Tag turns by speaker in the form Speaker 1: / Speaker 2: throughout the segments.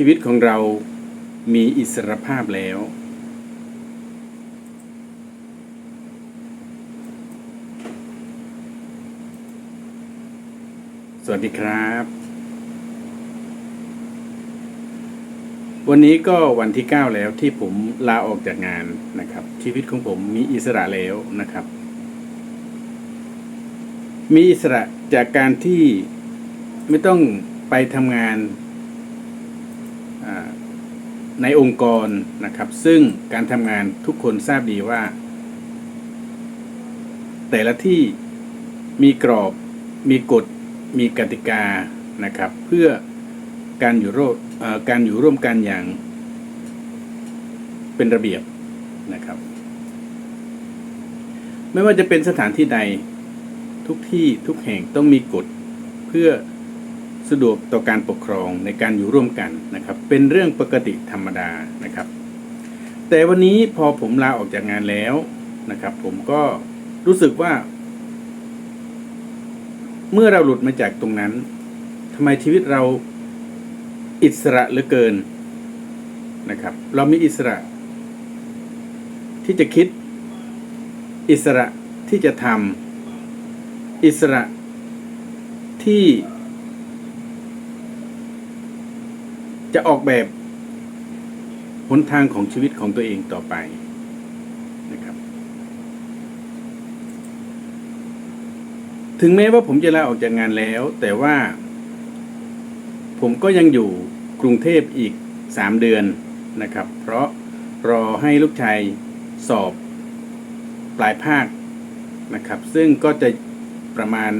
Speaker 1: ชีวิตของเรามีอิสรภาพแล้ว สวัสดีครับ วันนี้ก็วันที่ 9 แล้วที่ผมลาออกจากงานนะครับ ชีวิตของผมมีอิสระแล้วนะครับ มีอิสระจากการที่ไม่ต้องไปทำงาน ในองค์กรนะครับ ซึ่งการทำงานทุกคนทราบดีว่า แต่ละที่มีกรอบมีกฎมีกติกานะครับ เพื่อการอยู่ร่วมการอยู่ร่วมกันอย่างเป็นระเบียบนะครับ ไม่ว่าจะเป็นสถานที่ใดทุกที่ทุกแห่งต้องมีกฎเพื่อ สะดวกต่อการปกครองในการอยู่ร่วมกันนะครับ เป็นเรื่องปกติธรรมดานะครับ แต่วันนี้พอผมลาออกจากงานแล้วนะครับ ผมก็รู้สึกว่า เมื่อเราหลุดมาจากตรงนั้นทำไมชีวิตเราอิสระเหลือเกินนะครับ เรามีอิสระ ที่จะคิด อิสระที่จะทำอิสระที่ จะออกแบบหนทางของชีวิตของตัวเองต่อไปนะครับ ถึงแม้ว่าผมจะลาออกจากงานแล้ว แต่ว่า ผมก็ยังอยู่กรุงเทพอีกสามเดือนนะครับ เพราะรอให้ลูกชายสอบปลายภาคนะครับ ซึ่งก็จะประมาณ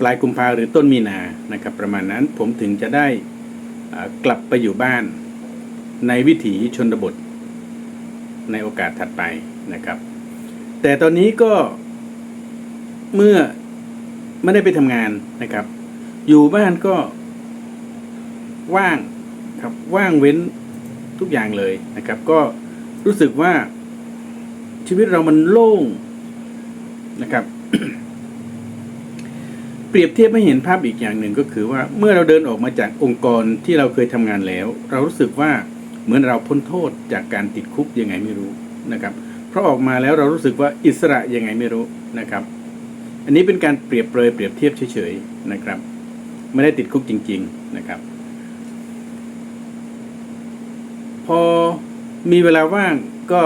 Speaker 1: ปลายกุมภาหรือต้นมีนานะครับ ประมาณนั้นผมถึงจะได้ กลับไปอยู่บ้านในวิถีชนบท ในโอกาสถัดไปนะครับ แต่ตอนนี้ก็เมื่อไม่ได้ไปทำงานนะครับ อยู่บ้านก็ว่างครับว่างเว้นทุกอย่างเลยนะครับ ก็รู้สึกว่าชีวิตเรามันโล่งนะครับ เปรียบเทียบให้เห็นภาพอีกอย่างหนึ่งก็คือว่าเมื่อเราเดินออกมาจากองค์กรที่เราเคยทำงานแล้ว เรารู้สึกว่าเหมือนเราพ้นโทษจากการติดคุกยังไงไม่รู้นะครับเพราะออกมาแล้วเรารู้สึกว่าอิสระยังไงไม่รู้นะครับ อันนี้เป็นการเปรียบเปรยเปรียบเทียบเฉยๆนะครับ ไม่ได้ติดคุกจริง ๆนะครับ พอมีเวลาว่างก็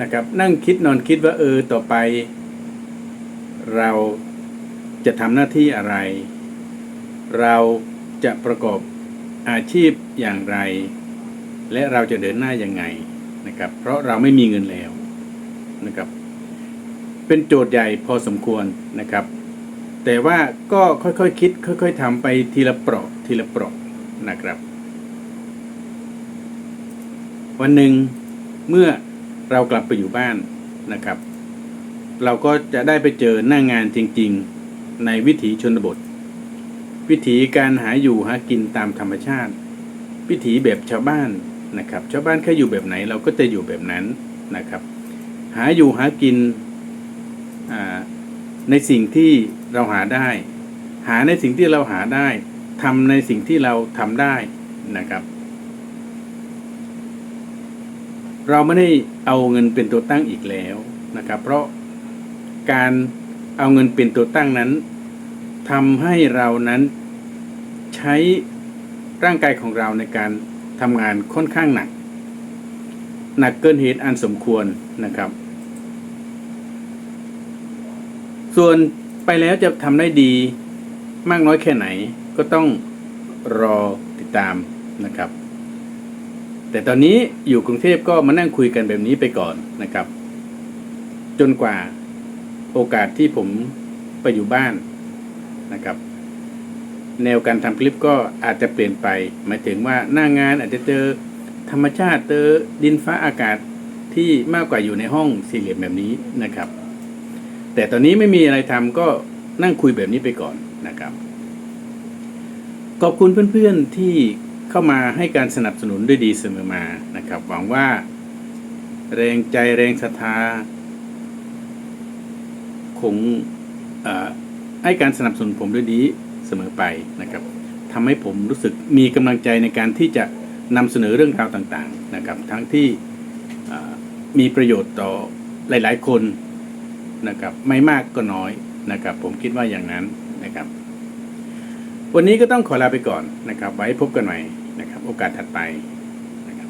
Speaker 1: นะครับนั่งคิดนอนคิดว่าเออต่อไป เรา จะทำหน้าที่อะไร เราจะประกอบอาชีพอย่างไร และเราจะเดินหน้ายังไงนะครับ เพราะเราไม่มีเงินแล้วนะครับ เป็นโจทย์ใหญ่พอสมควรนะครับ แต่ว่าก็ค่อยๆคคิด ค่อย ๆทำไปทีละเปราะทีละเปราะนะครับ วันหนึ่งเมื่อเรากลับไปอยู่บ้านนะครับ เราก็จะได้ไปเจอหน้างานจริง ๆ ในวิถีชนบท วิถีการหาอยู่หากินตามธรรมชาติ วิถีแบบชาวบ้านนะครับ ชาวบ้านเขาอยู่แบบไหนเราก็จะอยู่แบบนั้นนะครับ หาอยู่หากินในสิ่งที่เราหาได้ หาในสิ่งที่เราหาได้ทำในสิ่งที่เราทำได้นะครับ เราไม่ได้เอาเงินเป็นตัวตั้งอีกแล้วนะครับ เพราะการ เอาเงินเป็นตัวตั้งนั้นทำให้เรานั้นใช้ร่างกายของเราในการทำงานค่อนข้างหนัก หนักเกินเหตุอันสมควรนะครับ ส่วนไปแล้วจะทำได้ดีมากน้อยแค่ไหนก็ต้องรอติดตามนะครับ แต่ตอนนี้อยู่กรุงเทพก็มานั่งคุยกันแบบนี้ไปก่อนนะครับ จนกว่า โอกาสที่ผมไปอยู่บ้านนะครับ แนวการทำคลิปก็อาจจะเปลี่ยนไป หมายถึงว่าหน้างานอาจจะเจอธรรมชาติเจอดินฟ้าอากาศที่มากกว่าอยู่ในห้องสี่เหลี่ยมแบบนี้นะครับ แต่ตอนนี้ไม่มีอะไรทำก็นั่งคุยแบบนี้ไปก่อนนะครับ ขอบคุณเพื่อนๆที่เข้ามาให้การสนับสนุนด้วยดีเสมอมานะครับ หวังว่า แรงใจแรงศรัทธา คงให้การสนับสนุนผมด้วยดีเสมอไปนะครับทำให้ผมรู้สึกมีกำลังใจในการที่จะนำเสนอเรื่องราวต่างๆนะครับ ทั้งที่มีประโยชน์ต่อหลาย ๆ คนนะครับไม่มากก็น้อยนะครับ ผมคิดว่าอย่างนั้นนะครับ วันนี้ก็ต้องขอลาไปก่อนนะครับ ไว้พบกันใหม่นะครับ โอกาสถัดไปนะครับ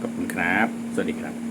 Speaker 1: ขอบคุณครับ สวัสดีครับ